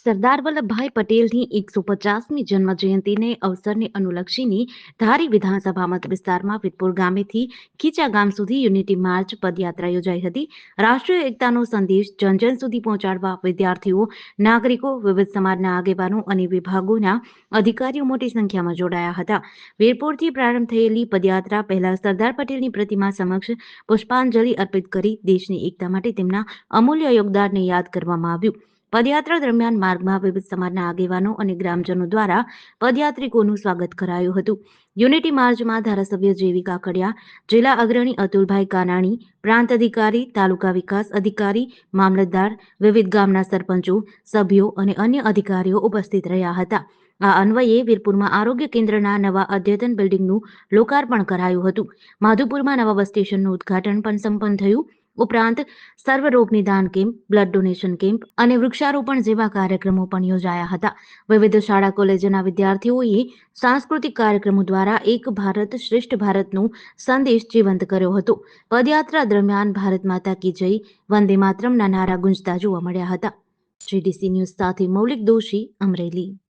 સરદાર વલ્લભભાઈ પટેલની એકસો પચાસમી જન્મ જયંતિને અવસરને અનુલક્ષીને ધારી વિધાનસભા મત વિસ્તારમાં વિતપુર ગામેથી ખીચા ગામ સુધી યુનિટી માર્ચ પદયાત્રા યોજાઈ હતી. રાષ્ટ્રીય એકતાનો સંદેશ જન જન સુધી પહોંચાડવા વિદ્યાર્થીઓ, નાગરિકો, વિવિધ સમાજના આગેવાનો અને વિભાગોના અધિકારીઓ મોટી સંખ્યામાં જોડાયા હતા. વીરપુરથી પ્રારંભ થયેલી પદયાત્રા પહેલા સરદાર પટેલની પ્રતિમા સમક્ષ પુષ્પાંજલિ અર્પિત કરી દેશની એકતા માટે તેમના અમૂલ્ય યોગદાનને યાદ કરવામાં આવ્યું. પદયાત્રા દરમિયાન માર્ગમાં વિવિધ સમાજના આગેવાનો અને ગ્રામજનો દ્વારા પદયાત્રિકોનું સ્વાગત કરાયું હતું. યુનિટી માર્ચમાં ધારાસભ્ય જેવી કાકડિયા, જિલ્લા અગ્રણી અતુલભાઈ કાનાણી, પ્રાંત અધિકારી, તાલુકા વિકાસ અધિકારી, મામલતદાર, વિવિધ ગામના સરપંચો, સભ્યો અને અન્ય અધિકારીઓ ઉપસ્થિત રહ્યા હતા. આ અન્વયે વીરપુરમાં આરોગ્ય કેન્દ્રના નવા અદ્યતન બિલ્ડિંગનું લોકાર્પણ કરાયું હતું. માધુપુરમાં નવા બસ સ્ટેશનનું ઉદ્ઘાટન પણ સંપન્ન થયું. ઉપરાંત સર્વરોગ નિદાન કેમ્પ, બ્લડ ડોનેશન કેમ્પ અને વૃક્ષારોપણ જેવા કાર્યક્રમો પણ યોજાયા હતા. વિવિધ શાળા, કોલેજના વિદ્યાર્થીઓએ સાંસ્કૃતિક કાર્યક્રમો દ્વારા એક ભારત શ્રેષ્ઠ ભારતનો સંદેશ જીવંત કર્યો હતો. પદયાત્રા દરમિયાન ભારત માતા કી જય, વંદે માતરમના નારા ગુંજતા જોવા મળ્યા હતા. જીડીસી ન્યૂઝ સાથે મૌલિક દોશી અમરેલી.